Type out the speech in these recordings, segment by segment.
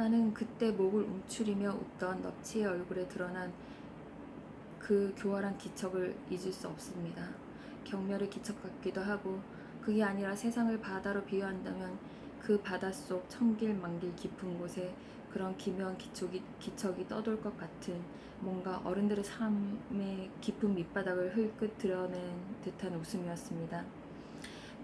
나는 그때 목을 움츠리며 웃던 넙치의 얼굴에 드러난 그 교활한 기척을 잊을 수 없습니다. 경멸의 기척 같기도 하고 그게 아니라 세상을 바다로 비유한다면 그 바닷속 천길 만길 깊은 곳에 그런 기묘한 기척이, 기척이 떠돌 것 같은 뭔가 어른들의 삶의 깊은 밑바닥을 흘끗 드러낸 듯한 웃음이었습니다.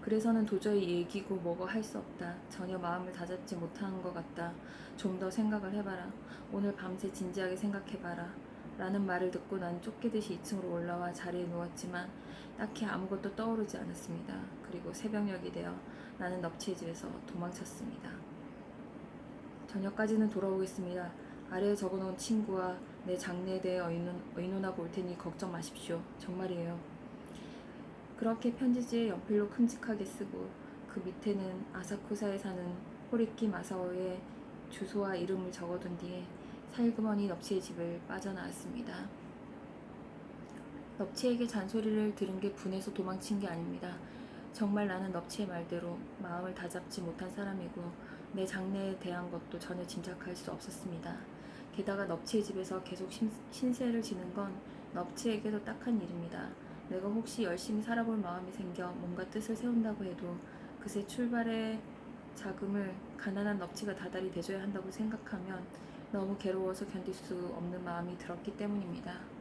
그래서는 도저히 얘기고 뭐고 할 수 없다. 전혀 마음을 다잡지 못하는 것 같다. 좀 더 생각을 해봐라. 오늘 밤새 진지하게 생각해봐라. 라는 말을 듣고 난 쫓기듯이 2층으로 올라와 자리에 누웠지만 딱히 아무것도 떠오르지 않았습니다. 그리고 새벽녘이 되어 나는 넙치의 집에서 도망쳤습니다. 저녁까지는 돌아오겠습니다. 아래에 적어놓은 친구와 내 장래에 대해 의논, 의논하고 올 테니 걱정 마십시오. 정말이에요. 그렇게 편지지에 연필로 큼직하게 쓰고 그 밑에는 아사쿠사에 사는 호리키 마사오의 주소와 이름을 적어둔 뒤에 살그머니 넙치의 집을 빠져나왔습니다. 넙치에게 잔소리를 들은 게 분해서 도망친 게 아닙니다. 정말 나는 넙치의 말대로 마음을 다잡지 못한 사람이고 내 장래에 대한 것도 전혀 짐작할 수 없었습니다. 게다가 넙치의 집에서 계속 신, 신세를 지는 건 넙치에게도 딱한 일입니다. 내가 혹시 열심히 살아볼 마음이 생겨 뭔가 뜻을 세운다고 해도 그새 출발의 자금을 가난한 넙치가 다달이 대줘야 한다고 생각하면 너무 괴로워서 견딜 수 없는 마음이 들었기 때문입니다.